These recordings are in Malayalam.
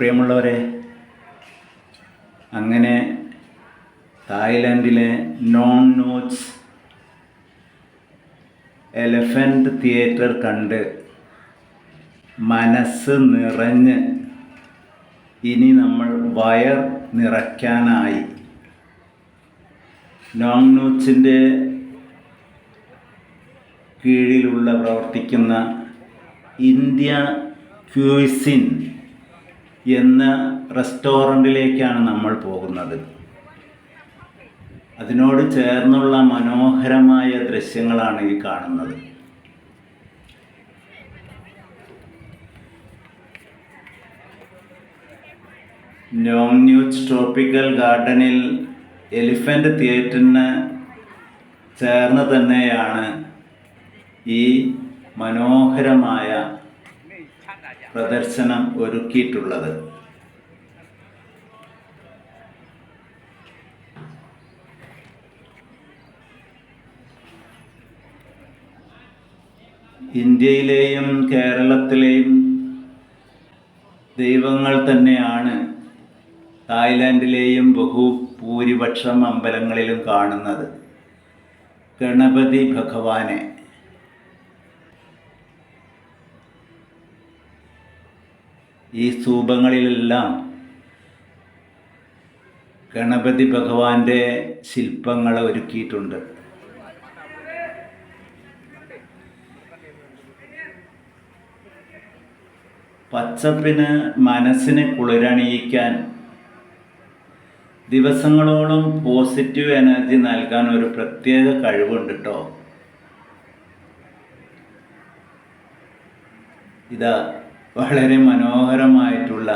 പ്രിയമുള്ളവരെ അങ്ങനെ തായ്ലാൻഡിലെ നോൺ നോച്ച് എലഫന്റ് തിയേറ്റർ കണ്ട് മനസ്സ് നിറഞ്ഞ് ഇനി നമ്മൾ വയർ നിറയ്ക്കാനായി. നോൺ നോച്ചിന്റെ കീഴിലുള്ള പ്രവർത്തിക്കുന്ന ഇന്ത്യ ക്യൂസിൻ എന്ന റെസ്റ്റോറന്റിലേക്കാണ് നമ്മൾ പോകുന്നത്. അതിനോട് ചേർന്നുള്ള മനോഹരമായ ദൃശ്യങ്ങളാണ് ഈ കാണുന്നത്. നോങ് ന്യൂസ് ട്രോപ്പിക്കൽ ഗാർഡനിൽ എലിഫന്റ് തിയേറ്ററിന് ചേർന്ന് തന്നെയാണ് ഈ മനോഹരമായ പ്രദർശനം ഒരുക്കിയിട്ടുള്ളത്. ഇന്ത്യയിലെയും കേരളത്തിലെയും ദൈവങ്ങൾ തന്നെയാണ് തായ്ലാൻഡിലെയും ബഹുഭൂരിപക്ഷം അമ്പലങ്ങളിലും കാണുന്നത്. ഗണപതി ഭഗവാനെ. ഈ സ്തൂപങ്ങളിലെല്ലാം ഗണപതി ഭഗവാന്റെ ശില്പങ്ങൾ ഒരുക്കിയിട്ടുണ്ട്. പച്ചപ്പിന് മനസ്സിനെ കുളിരണിയിക്കാൻ ദിവസങ്ങളോളം പോസിറ്റീവ് എനർജി നൽകാൻ ഒരു പ്രത്യേക കഴിവുണ്ട് കേട്ടോ ഇതാ വളരെ മനോഹരമായിട്ടുള്ള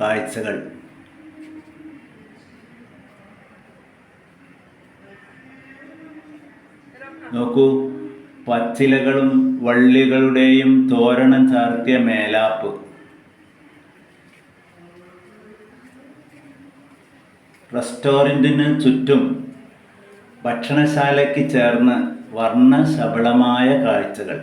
കാഴ്ചകൾ. നോക്കൂ പച്ചിലകളും വള്ളികളുടെയും തോരണം ചാർത്തിയ മേലാപ്പ്. റെസ്റ്റോറന്റിന് ചുറ്റും ഭക്ഷണശാലയ്ക്ക് ചേർന്ന് വർണശബളമായ കാഴ്ചകൾ.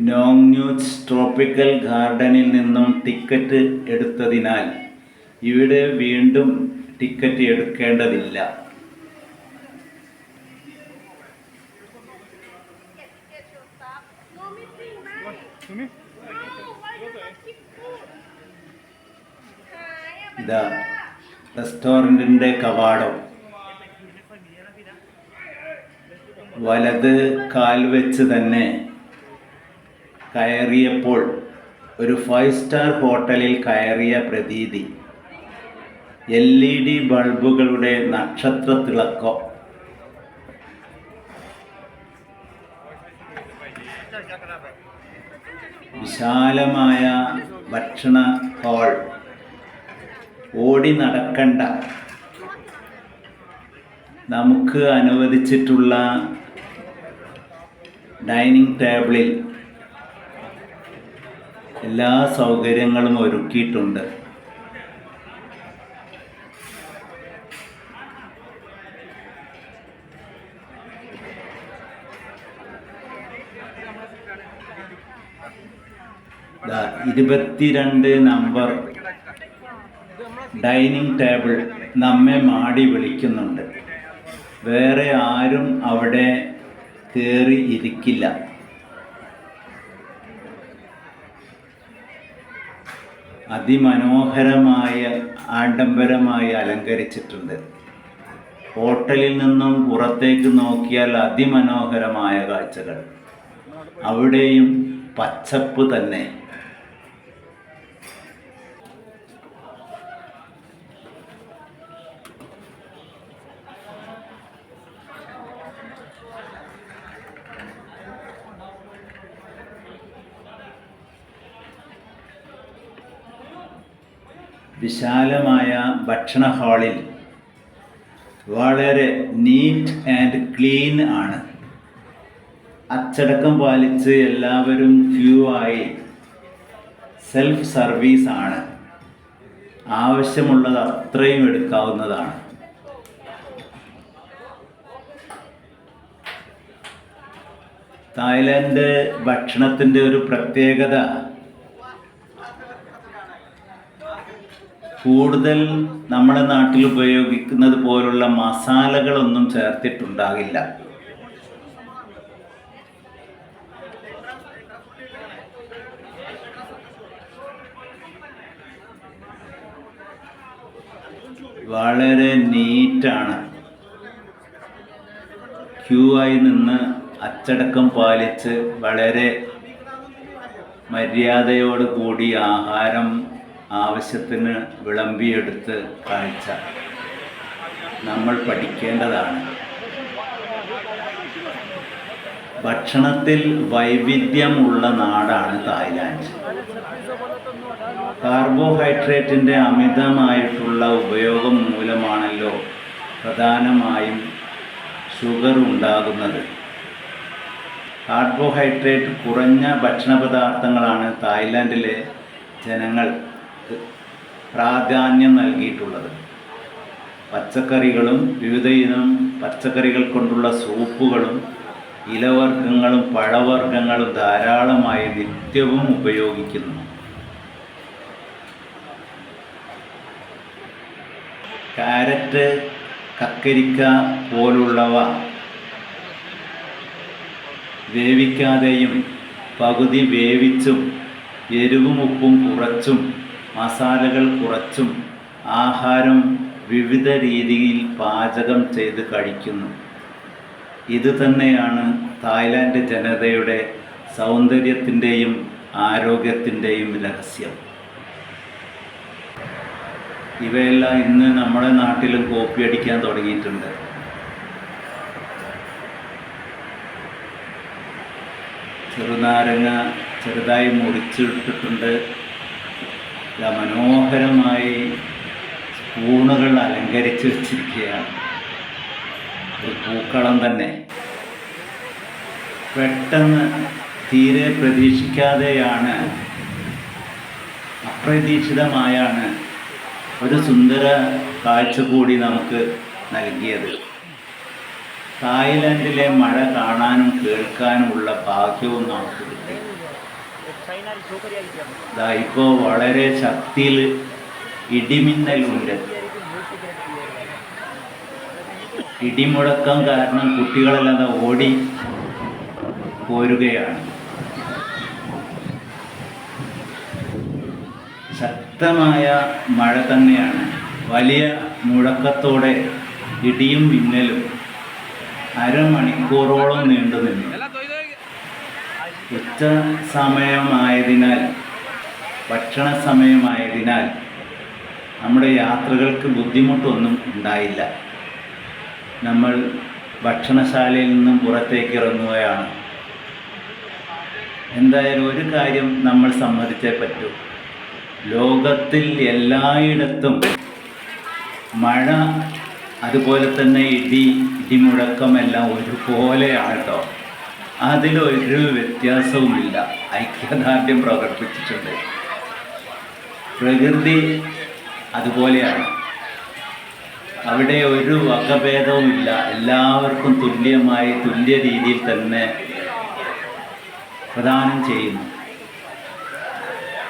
നോങ് ന്യൂസ് ട്രോപ്പിക്കൽ ഗാർഡനിൽ നിന്നും ടിക്കറ്റ് എടുത്തതിനാൽ ഇവിടെ വീണ്ടും ടിക്കറ്റ് എടുക്കേണ്ടതില്ല. റെസ്റ്റോറന്റിന്റെ കവാടം. വലത് കാൽ വെച്ച് തന്നെ കയറിയപ്പോൾ ഒരു ഫൈവ് സ്റ്റാർ ഹോട്ടലിൽ കയറിയ പ്രതീതി. എൽ ഇ ഡി ബൾബുകളുടെ നക്ഷത്ര തിളക്കം. വിശാലമായ ഭക്ഷണ ഹാൾ ഓടി നടക്കണ്ട. നമുക്ക് അനുവദിച്ചിട്ടുള്ള ഡൈനിങ് ടേബിളിൽ എല്ലാ സൗകര്യങ്ങളും ഒരുക്കിയിട്ടുണ്ട്. ഇരുപത്തിരണ്ട് നമ്പർ ഡൈനിങ് ടേബിൾ നമ്മെ മാടി വിളിക്കുന്നുണ്ട്. വേറെ ആരും അവിടെ കയറി ഇരിക്കില്ല. അതിമനോഹരമായ ആഡംബരമായി അലങ്കരിച്ചിട്ടുണ്ട്. ഹോട്ടലിൽ നിന്നും പുറത്തേക്ക് നോക്കിയാൽ അതിമനോഹരമായ കാഴ്ചകൾ. അവിടെയും പച്ചപ്പ് തന്നെ. വിശാലമായ ഭക്ഷണ ഹാളിൽ വളരെ നീറ്റ് ആൻഡ് ക്ലീൻ ആണ്. അച്ചടക്കം പാലിച്ച് എല്ലാവരും ക്യൂ ആയി സെൽഫ് സർവീസ് ആണ്. ആവശ്യമുള്ളത് അത്രയും എടുക്കാവുന്നതാണ്. തായ്ലൻഡ് ഭക്ഷണത്തിന്റെ ഒരു പ്രത്യേകത കൂടുതൽ നമ്മുടെ നാട്ടിൽ ഉപയോഗിക്കുന്നത് പോലുള്ള മസാലകളൊന്നും ചേർത്തിട്ടുണ്ടാകില്ല. വളരെ നീറ്റാണ്. ക്യൂ ആയി നിന്ന് അച്ചടക്കം പാലിച്ച് വളരെ മര്യാദയോട് കൂടി ആഹാരം ആവശ്യത്തിന് വിളമ്പിയെടുത്ത് കാഴ്ച നമ്മൾ പഠിക്കേണ്ടതാണ്. ഭക്ഷണത്തിൽ വൈവിധ്യമുള്ള നാടാണ് തായ്ലാൻഡ്. കാർബോഹൈഡ്രേറ്റിന്റെ അമിതമായിട്ടുള്ള ഉപയോഗം മൂലമാണല്ലോ പ്രധാനമായും ഷുഗർ ഉണ്ടാകുന്നത്. കാർബോഹൈഡ്രേറ്റ് കുറഞ്ഞ ഭക്ഷണ പദാർത്ഥങ്ങളാണ് തായ്ലാൻഡിലെ ജനങ്ങൾക്ക് പ്രാധാന്യം നൽകിയിട്ടുള്ളത്. പച്ചക്കറികളും വിവിധ ഇനം പച്ചക്കറികൾ കൊണ്ടുള്ള സൂപ്പുകളും ഇലവർഗങ്ങളും പഴവർഗങ്ങളും ധാരാളമായി നിത്യവും ഉപയോഗിക്കുന്നു. കാരറ്റ് കക്കരിക്ക പോലുള്ളവ വേവിക്കാതെയും പകുതി വേവിച്ചും എരിവും ഉപ്പും കുറച്ചും മസാലകൾ കുറച്ചും ആഹാരം വിവിധ രീതിയിൽ പാചകം ചെയ്ത് കഴിക്കുന്നു. ഇതുതന്നെയാണ് തായ്ലാൻഡ് ജനതയുടെ സൗന്ദര്യത്തിന്റെയും ആരോഗ്യത്തിന്റെയും രഹസ്യം. ഇവയെല്ലാം ഇന്ന് നമ്മുടെ നാട്ടിലും കോപ്പി അടിക്കാൻ തുടങ്ങിയിട്ടുണ്ട്. ചെറുനാരങ്ങ ചെറുതായി മുറിച്ചിട്ടിട്ടുണ്ട്. മനോഹരമായി സ്പൂണുകൾ അലങ്കരിച്ച് വെച്ചിരിക്കുകയാണ്. ഒരു പൂക്കളം തന്നെ. പെട്ടെന്ന് തീരെ പ്രതീക്ഷിക്കാതെയാണ് അപ്രതീക്ഷിതമായാണ് ഒരു സുന്ദര കാഴ്ച കൂടി നമുക്ക് നൽകിയത്. തായ്ലൻഡിലെ മഴ കാണാനും കേൾക്കാനുമുള്ള ഭാഗ്യവും നമുക്ക് ഇപ്പോൾ വളരെ ശക്തിയിൽ ഇടിമിന്നലുണ്ട്. ഇടിമുടക്കം കാരണം കുട്ടികളെല്ലാം ഓടി പോരുകയാണ്. ശക്തമായ മഴ തന്നെയാണ്. വലിയ മുടക്കത്തോടെ ഇടിയും മിന്നലും അരമണിക്കൂറോളം നീണ്ടു നിന്നു. ഉച്ച സമയമായതിനാൽ ഭക്ഷണ സമയമായതിനാൽ നമ്മുടെ യാത്രകൾക്ക് ബുദ്ധിമുട്ടൊന്നും ഉണ്ടായില്ല. നമ്മൾ ഭക്ഷണശാലയിൽ നിന്നും പുറത്തേക്ക് ഇറങ്ങുകയാണ് എന്തായാലും ഒരു കാര്യം നമ്മൾ സമ്മതിച്ചേ പറ്റൂ. ലോകത്തിൽ എല്ലായിടത്തും മഴ അതുപോലെ തന്നെ ഇടി ഇടിമുഴക്കമെല്ലാം ഒരുപോലെയാണ് കേട്ടോ അതിലൊരു വ്യത്യാസവുമില്ല. ഐക്യദാർഢ്യം പ്രകടിപ്പിച്ചിട്ടുണ്ട്. പ്രകൃതി അതുപോലെയാണ്. അവിടെ ഒരു വകഭേദവുമില്ല. എല്ലാവർക്കും തുല്യമായി തുല്യ രീതിയിൽ തന്നെ പ്രദാനം ചെയ്യുന്നു.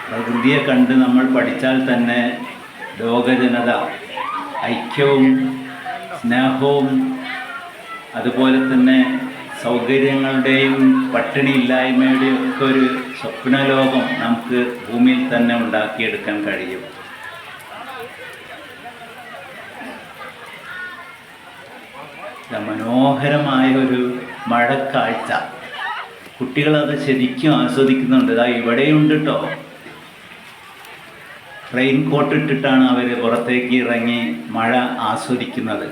പ്രകൃതിയെ കണ്ട് നമ്മൾ പഠിച്ചാൽ തന്നെ ലോകജനത ഐക്യവും സ്നേഹവും അതുപോലെ തന്നെ സൗകര്യങ്ങളുടെയും പട്ടിണിയില്ലായ്മയുടെയും ഒക്കെ ഒരു സ്വപ്നലോകം നമുക്ക് ഭൂമിയിൽ തന്നെ ഉണ്ടാക്കിയെടുക്കാൻ കഴിയും. മനോഹരമായ ഒരു മഴക്കാഴ്ച. കുട്ടികളത് ശരിക്കും ആസ്വദിക്കുന്നുണ്ട്. ഇതാ ഇവിടെയുണ്ട് കേട്ടോ റെയിൻ കോട്ട് ഇട്ടിട്ടാണ് അവർ പുറത്തേക്ക് ഇറങ്ങി മഴ ആസ്വദിക്കുന്നത്.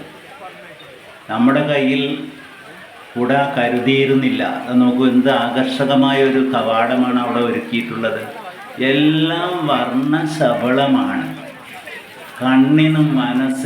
നമ്മുടെ കയ്യിൽ കുട കരുതിയിരുന്നില്ല. അത് നോക്കൂ എന്ത് ആകർഷകമായ ഒരു കവാടമാണ് അവിടെ ഒരുക്കിയിട്ടുള്ളത്. എല്ലാം വർണശബളമാണ്. കണ്ണിനും മനസ്സിനും